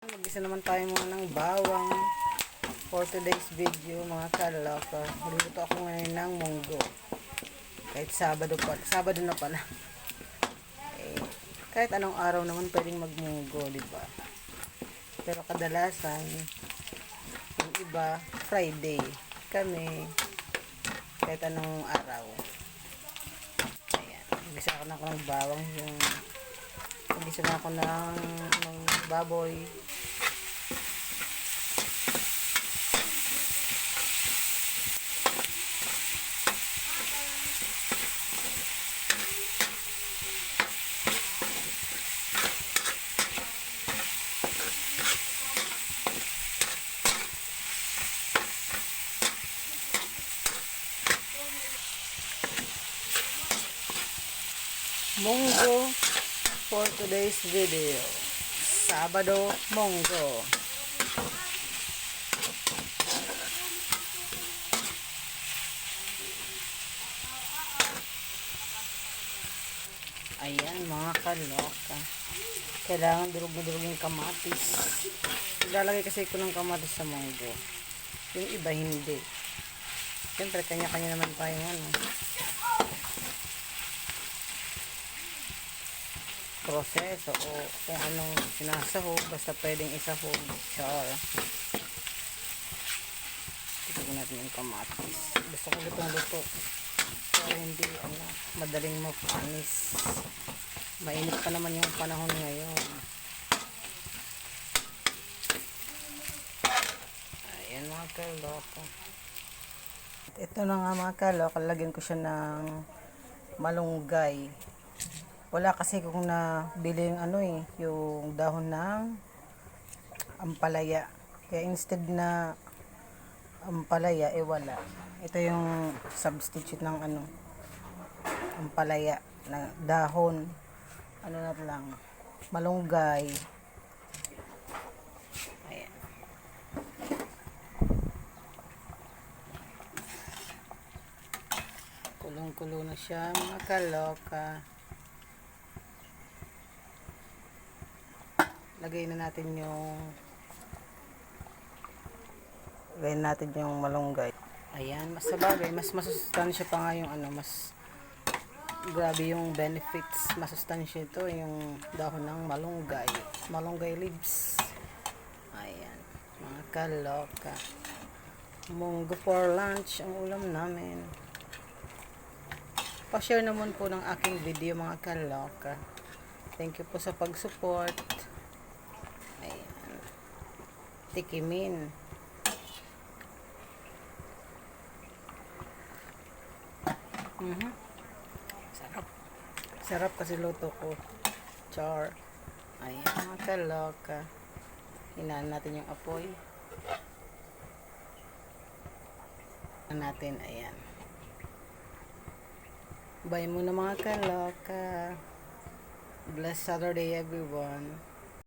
Mag-isa naman tayo muna ng bawang for today's video mga kalaka. Magluluto ako ngayon ng munggo. Kahit Sabado pa, Sabado na pala. Eh, kahit anong araw naman pwedeng magmunggo, di ba? Pero kadalasan, yung iba, Friday. Kami, kahit anong araw. Ayan. Mag-isa ako na ako ng bawang yung Nagisa na ako ng, ng baboy. Munggo for today's video. Sabado, Monggo. Ayan, mga kaloka. Kailangan durug na durug yung kamatis. Ilalagay kasi ko ng kamatis sa monggo. Yung iba hindi. Siyempre, kanya-kanya naman tayo ano. Proseso o kung anong sinasahog basta pwedeng isahog char. Tignan natin yung kamatis. Gusto ko lutong luto. Para hindi ano, madaling mapanis. Mainit pa naman yung panahon ngayon. Ayan mga kaloko ito na nga mga kaloko lagyan ko siya ng malunggay wala kasi kung nabili yung ano eh, yung dahon ng ampalaya. Kaya instead na ampalaya, eh wala. Ito yung substitute ng ano, ampalaya na dahon. Ano na lang, malunggay. Ayan. Kulong-kulo na siya, mga kaloka. Lagay na natin yung lagay natin yung malunggay. Ayan mas sa bagay mas masustansya pa nga yung ano mas grabe yung benefits masustansya ito yung dahon ng malunggay malunggay leaves. Ayan mga kaloka. Munggo for lunch ang ulam namin. Pa-share naman po ng aking video mga kaloka. Thank you po sa pag-support tikimin. Mhm. Sarap. Sarap kasi luto ko. Char. Ayan, mga kaloka. Hinaan natin yung apoy. Natin, ayan. Bye muna mga kaloka. Blessed Saturday everyone.